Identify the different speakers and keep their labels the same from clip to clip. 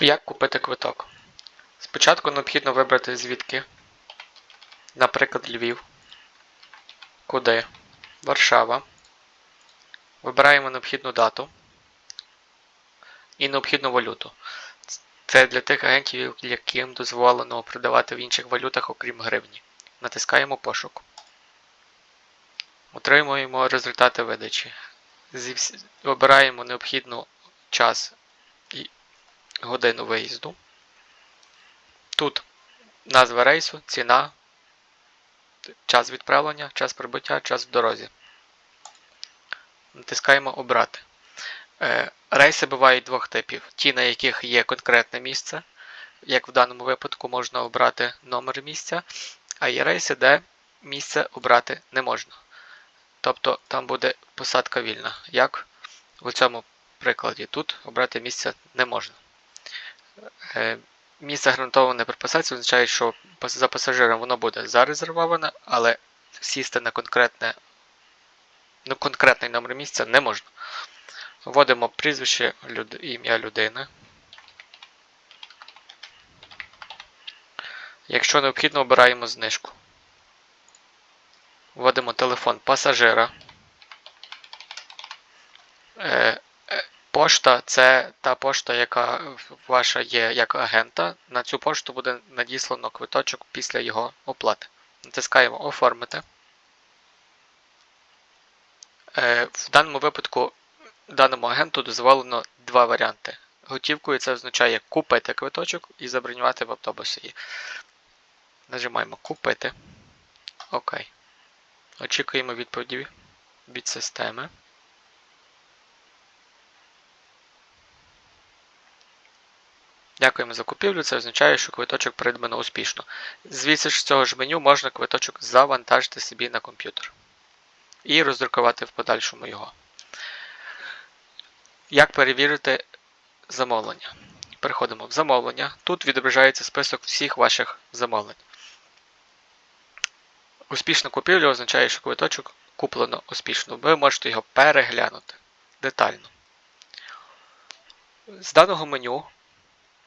Speaker 1: Як купити квиток? Спочатку необхідно вибрати звідки. Наприклад, Львів. Куди? Варшава. Вибираємо необхідну дату і необхідну валюту. Це для тих агентів, яким дозволено продавати в інших валютах, окрім гривні. Натискаємо пошук. Отримуємо результати видачі. Обираємо необхідну час годину виїзду. Тут назва рейсу, ціна, час відправлення, час прибуття, час в дорозі. Натискаємо Обрати. Е, Рейси бувають двох типів: ті, на яких є конкретне місце, як в даному випадку можна обрати номер місця, а є рейси, де місце обрати не можна. Тобто там буде посадка вільна. Як у цьому прикладі тут обрати місце не можна. Е, Місце гарантоване при посадці означає, що за пасажиром воно буде зарезервоване, але сісти на конкретне, ну, конкретний номер місця не можна. Вводимо прізвище, люд, ім'я людини. Якщо необхідно, обираємо знижку. Вводимо телефон пасажира. Пошта це та пошта, яка ваша є як агента. На цю пошту буде надіслано квиточок після його оплати. Натискаємо Оформити. Е, В даному випадку даному агенту дозволено два варіанти. Готівкою це означає купити квиточок і забронювати в автобусі. Нажимаємо Купити. Окей. Очікуємо відповіді від системи. Дякуємо за купівлю. Це означає, що квиточок придбано успішно. Звідси ж з цього ж меню можна квиточок завантажити собі на комп'ютер і роздрукувати в подальшому його. Як перевірити замовлення? Переходимо в замовлення. Тут відображається список всіх ваших замовлень. Успішна купівля означає, що квиточок куплено успішно. Ви можете його переглянути детально. З даного меню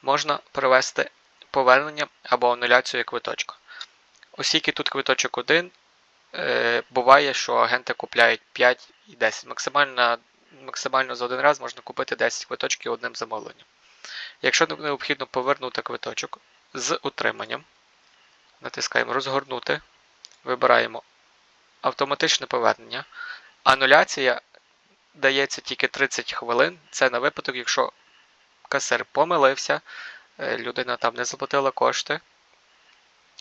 Speaker 1: можна провести повернення або ануляцію квиточка. Оскільки тут квиточок один, е, буває, що агенти купляють 5 і 10. Максимально, максимально за один раз можна купити 10 квиточків одним замовленням. Якщо необхідно повернути квиточок з утриманням, натискаємо Розгорнути, вибираємо автоматичне повернення. Ануляція дається тільки 30 хвилин. Це на випадок, якщо касир помилився, е, людина там не заплатила кошти.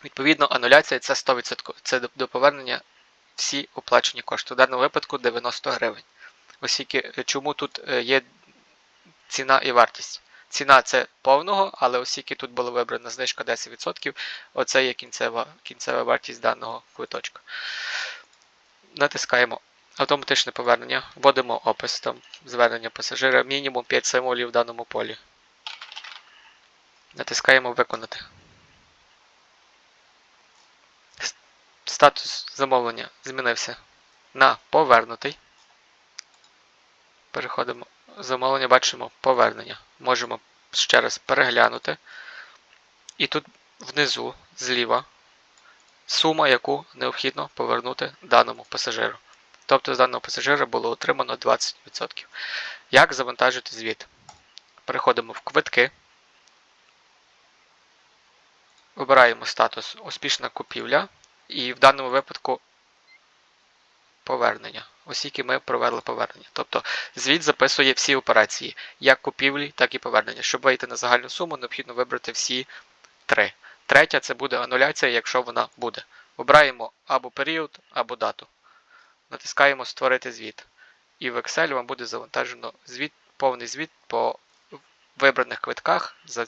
Speaker 1: Відповідно, ануляція це 100%. Це до- повернення всі оплачені кошти. В даному випадку 90 гривень. Оскільки е, чому тут е, є ціна і вартість. Ціна це повного, але оскільки тут була вибрана знижка 10%, оце є кінцева, кінцева вартість даного квиточка. Натискаємо автоматичне повернення, вводимо опис там звернення пасажира, мінімум 5 символів в даному полі. Натискаємо Виконати. Статус замовлення змінився на повернутий. Переходимо в замовлення, бачимо повернення. Можемо ще раз переглянути. І тут внизу, зліва, сума, яку необхідно повернути даному пасажиру. Тобто з даного пасажира було отримано 20%. Як завантажити звіт? Переходимо в квитки. Вибираємо статус Успішна купівля. І в даному випадку повернення. Оскільки ми провели повернення. Тобто звіт записує всі операції, як купівлі, так і повернення. Щоб вийти на загальну суму, необхідно вибрати всі три. Третя це буде ануляція, якщо вона буде. Обираємо або період, або дату. Натискаємо Створити звіт. І в Excel вам буде завантажено звіт, повний звіт по вибраних квитках. За,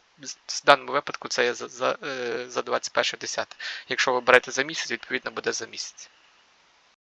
Speaker 1: в даному випадку це є за, за, е, за 21.10. Якщо ви берете за місяць, відповідно буде за місяць.